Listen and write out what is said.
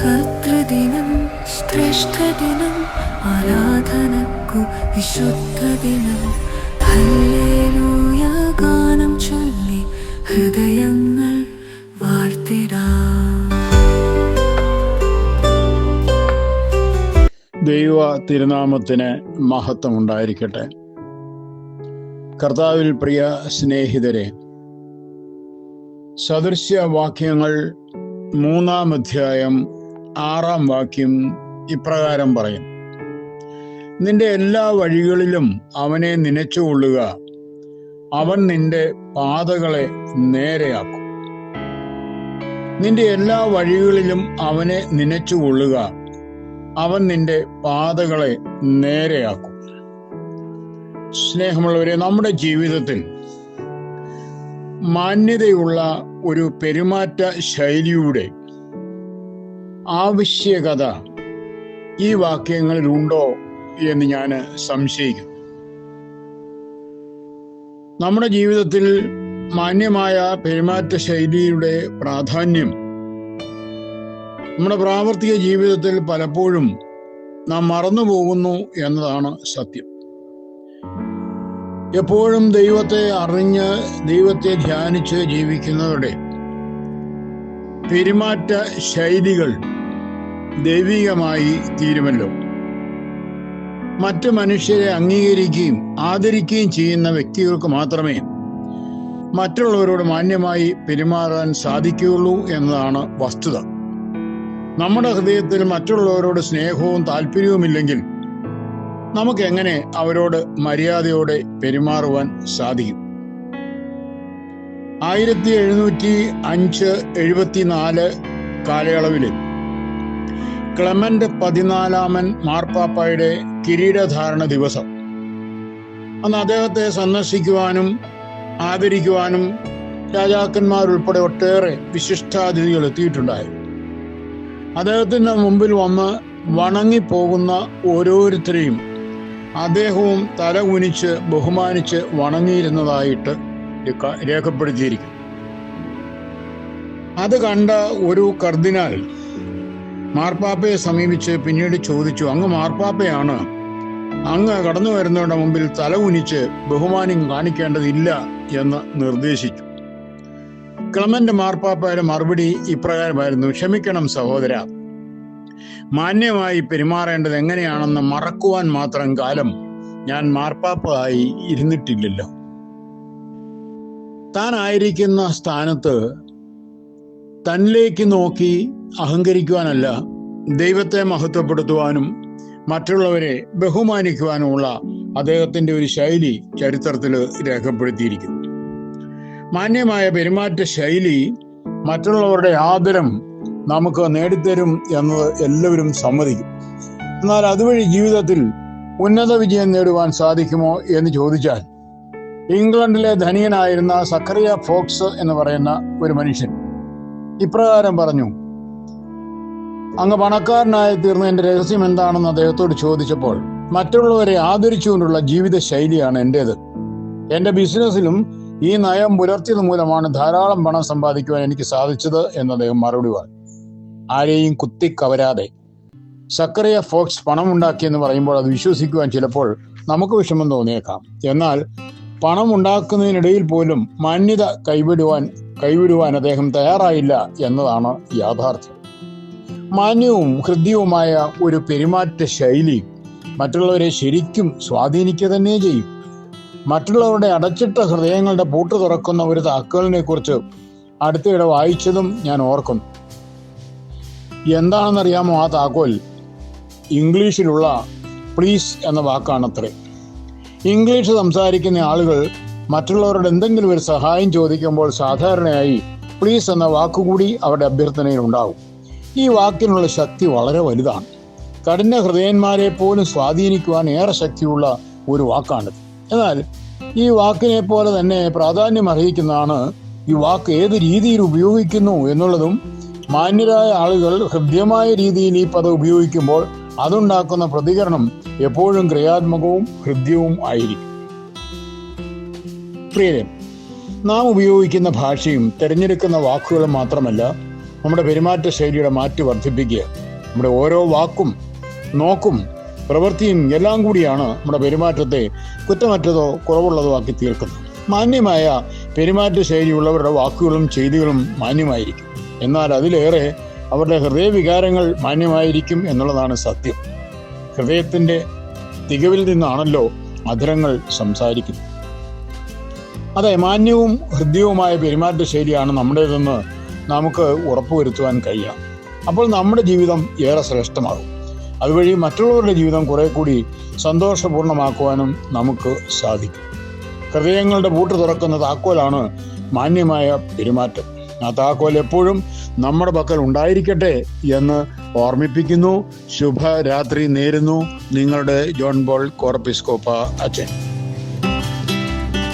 കർത്തൃദിനം ശ്രേഷ്ഠദിനം ആരാധനക്കു വിശുദ്ധദിനം. Hallelujah ഗാനം ചൊല്ലി ഹൃദയങ്ങൾ ദൈവ തിരുനാമത്തിന് മഹത്വം ഉണ്ടായിരിക്കട്ടെ കർത്താവിൽ പ്രിയ സ്നേഹിതരെ സദൃശ്യവാക്യങ്ങൾ മൂന്നാം അധ്യായം ആറാം വാക്യം ഇപ്രകാരം പറയും. നിന്റെ എല്ലാ വഴികളിലും അവനെ നനച്ചുകൊള്ളുക അവൻ നിന്റെ പാതകളെ നേരെയാക്കും. നിന്റെ എല്ലാ വഴികളിലും അവനെ നനച്ചുകൊള്ളുക അവൻ നിന്റെ പാതകളെ നേരെയാക്കും. സ്നേഹമുള്ളവരെ നമ്മുടെ ജീവിതത്തിൽ മാന്യതയുള്ള ഒരു പെരുമാറ്റ ശൈലിയുടെ ആവശ്യകത ഈ വാക്യങ്ങളിലുണ്ടോ എന്ന് ഞാൻ സംശയിക്കുന്നു. നമ്മുടെ ജീവിതത്തിൽ മാന്യമായ പെരുമാറ്റ ശൈലിയുടെ പ്രാധാന്യം നമ്മുടെ പ്രാവർത്തിക ജീവിതത്തിൽ പലപ്പോഴും നാം മറന്നു പോകുന്നു എന്നതാണ് സത്യം. എപ്പോഴും ദൈവത്തെ അറിഞ്ഞ് ദൈവത്തെ ധ്യാനിച്ച് ജീവിക്കുന്നവരുടെ പെരുമാറ്റ ശൈലികൾ ദൈവികമായി തീരുമല്ലോ. മറ്റു മനുഷ്യരെ അംഗീകരിക്കുകയും ആദരിക്കുകയും ചെയ്യുന്ന വ്യക്തികൾക്ക് മാത്രമേ മറ്റുള്ളവരോട് മാന്യമായി പെരുമാറാൻ സാധിക്കുകയുള്ളൂ എന്നതാണ് വസ്തുത. നമ്മുടെ ഹൃദയത്തിൽ മറ്റുള്ളവരോട് സ്നേഹവും താല്പര്യവുമില്ലെങ്കിൽ നമുക്ക് എങ്ങനെ അവരോട് മര്യാദയോടെ പെരുമാറുവാൻ സാധിക്കും? ആയിരത്തി എഴുന്നൂറ്റി അഞ്ച് എഴുപത്തിനാല് കാലയളവിൽ ക്ലമന്റ് പതിനാലാമൻ മാർപ്പാപ്പായുടെ കിരീടധാരണ ദിവസം. അന്ന് അദ്ദേഹത്തെ സന്ദർശിക്കുവാനും ആദരിക്കുവാനും രാജാക്കന്മാരുൾപ്പെടെ ഒട്ടേറെ വിശിഷ്ടാതിഥികൾ എത്തിയിട്ടുണ്ടായിരുന്നു. അദ്ദേഹത്തിന്റെ മുമ്പിൽ വന്ന് വണങ്ങിപ്പോകുന്ന ഓരോരുത്തരെയും അദ്ദേഹവും തല കുനിച്ച് ബഹുമാനിച്ച് വണങ്ങിയിരുന്നതായിട്ട് രേഖപ്പെടുത്തിയിരിക്കും അത് കണ്ട ഒരു കർദിനാൾ മാർപ്പാപ്പയെ സമീപിച്ച് പിന്നീട് ചോദിച്ചു അങ്ങ് മാർപ്പാപ്പയാണ്. അങ്ങ് കടന്നു വരുന്നവരുടെ മുമ്പിൽ തല ഉനിച്ച് ബഹുമാനം കാണിക്കേണ്ടതില്ല എന്ന് നിർദ്ദേശിച്ചു. ക്ലമന്റ് മാർപ്പാപ്പയുടെ മറുപടി ഇപ്രകാരമായിരുന്നു ക്ഷമിക്കണം സഹോദര. മാന്യമായി പെരുമാറേണ്ടത് എങ്ങനെയാണെന്ന് മറക്കുവാൻ മാത്രം കാലം ഞാൻ മാർപ്പാപ്പയായി ഇരുന്നിട്ടില്ലല്ലോ. താൻ ആയിരിക്കുന്ന സ്ഥാനത്ത് തന്നിലേക്ക് നോക്കി അഹങ്കരിക്കുവാനല്ല ദൈവത്തെ മഹത്വപ്പെടുത്തുവാനും മറ്റുള്ളവരെ ബഹുമാനിക്കുവാനുമുള്ള അദ്ദേഹത്തിന്റെ ഒരു ശൈലി ചരിത്രത്തിൽ രേഖപ്പെടുത്തിയിരിക്കുന്നു. മാന്യമായ പെരുമാറ്റ ശൈലി മറ്റുള്ളവരുടെ ആദരം നമുക്ക് നേടിത്തരും എന്നത് എല്ലാവരും സമ്മതിക്കും. എന്നാൽ അതുവഴി ജീവിതത്തിൽ ഉന്നത വിജയം നേടുവാൻ സാധിക്കുമോ എന്ന് ചോദിച്ചാൽ ഇംഗ്ലണ്ടിലെ ധനികനായിരുന്ന സക്കറിയ ഫോക്സ് എന്ന് പറയുന്ന ഒരു മനുഷ്യൻ ഇപ്രകാരം പറഞ്ഞു അങ്ങ് പണക്കാരനായി തീർന്നതിന്റെ രഹസ്യം എന്താണെന്ന് അദ്ദേഹത്തോട് ചോദിച്ചപ്പോൾ മറ്റുള്ളവരെ ആദരിച്ചുകൊണ്ടുള്ള ജീവിത ശൈലിയാണ് എന്റേത് എന്റെ ബിസിനസ്സിലും ഈ നയം പുലർത്തിയത് മൂലമാണ് ധാരാളം പണം സമ്പാദിക്കുവാൻ എനിക്ക് സാധിച്ചത് എന്ന് അദ്ദേഹം മറുപടി പറഞ്ഞു. ആരെയും കുത്തിക്കവരാതെ. സക്കറിയ ഫോക്സ് പണം പണമുണ്ടാക്കിയെന്ന് പറയുമ്പോൾ അത് വിശ്വസിക്കുവാൻ ചിലപ്പോൾ നമുക്ക് വിഷമം തോന്നിയേക്കാം. എന്നാൽ പണം ഉണ്ടാക്കുന്നതിനിടയിൽ പോലും മാന്യത കൈവിടുവാൻ കൈവിടുവാൻ അദ്ദേഹം തയ്യാറായില്ല എന്നതാണ് യാഥാർത്ഥ്യം. മാന്യവും ഹൃദ്യവുമായ ഒരു പെരുമാറ്റ ശൈലി മറ്റുള്ളവരെ ശരിക്കും സ്വാധീനിക്കുക തന്നെ ചെയ്യും. മറ്റുള്ളവരുടെ അടച്ചിട്ട ഹൃദയങ്ങളുടെ പൂട്ട് തുറക്കുന്ന ഒരു താക്കോലിനെ കുറിച്ച് അടുത്തിടെ വായിച്ചതും ഞാൻ ഓർക്കുന്നു. എന്താണെന്നറിയാമോ ആ താക്കോൽ? ഇംഗ്ലീഷിലുള്ള പ്ലീസ് എന്ന വാക്കാണത്രേ. ഇംഗ്ലീഷ് സംസാരിക്കുന്ന ആളുകൾ മറ്റുള്ളവരോട് എന്തെങ്കിലും ഒരു സഹായം ചോദിക്കുമ്പോൾ സാധാരണയായി പ്ലീസ് എന്ന വാക്കുകൂടി അവരുടെ അഭ്യർത്ഥനയിൽ ഉണ്ടാകും ഈ വാക്കിനുള്ള ശക്തി വളരെ വലുതാണ്. കഠിന ഹൃദയന്മാരെ പോലും സ്വാധീനിക്കുവാൻ ഏറെ ശക്തിയുള്ള ഒരു വാക്കാണിത്. എന്നാൽ ഈ വാക്കിനെ പോലെ തന്നെ പ്രാധാന്യം അർഹിക്കുന്നതാണ് ഈ വാക്ക് ഏത് രീതിയിൽ ഉപയോഗിക്കുന്നു എന്നുള്ളതും മാന്യരായ ആളുകൾ ഹൃദ്യമായ രീതിയിൽ ഈ പദം ഉപയോഗിക്കുമ്പോൾ അതുണ്ടാക്കുന്ന പ്രതികരണം എപ്പോഴും ക്രിയാത്മകവും ഹൃദ്യവും ആയിരിക്കും. പ്രിയരെ നാം ഉപയോഗിക്കുന്ന ഭാഷയും തിരഞ്ഞെടുക്കുന്ന വാക്കുകളും മാത്രമല്ല നമ്മുടെ പെരുമാറ്റ ശൈലിയുടെ മാറ്റി വർദ്ധിപ്പിക്കുക. നമ്മുടെ ഓരോ വാക്കും നോക്കും പ്രവൃത്തിയും എല്ലാം കൂടിയാണ് നമ്മുടെ പെരുമാറ്റത്തെ കുറ്റമറ്റതോ കുറവുള്ളതോ ആക്കി തീർക്കുന്നത്. മാന്യമായ പെരുമാറ്റ ശൈലിയുള്ളവരുടെ വാക്കുകളും ചെയ്തികളും മാന്യമായിരിക്കും. എന്നാൽ അതിലേറെ അവരുടെ ഹൃദയവികാരങ്ങൾ മാന്യമായിരിക്കും എന്നുള്ളതാണ് സത്യം. ഹൃദയത്തിന്റെ തികവിൽ നിന്നാണല്ലോ അധരങ്ങൾ സംസാരിക്കുന്നത്. അതെ മാന്യവും ഹൃദ്യവുമായ പെരുമാറ്റ ശൈലിയാണ് നമ്മുടേതെന്ന് നമുക്ക് ഉറപ്പുവരുത്തുവാൻ കഴിയണം അപ്പോൾ നമ്മുടെ ജീവിതം ഏറെ ശ്രേഷ്ഠമാകും. അതുവഴി മറ്റുള്ളവരുടെ ജീവിതം കുറെ കൂടി സന്തോഷപൂർണമാക്കുവാനും നമുക്ക് സാധിക്കും. ഹൃദയങ്ങളുടെ പൂട്ട് തുറക്കുന്ന താക്കോലാണ് മാന്യമായ പെരുമാറ്റം. ആ താക്കോൽ എപ്പോഴും നമ്മുടെ പക്കൽ ഉണ്ടായിരിക്കട്ടെ എന്ന് ഓർമ്മിപ്പിക്കുന്നു. ശുഭരാത്രി നേരുന്നു. നിങ്ങളുടെ ജോൺ ബോൾ കോർപ്പിസ്കോപ്പ അച്ഛൻ.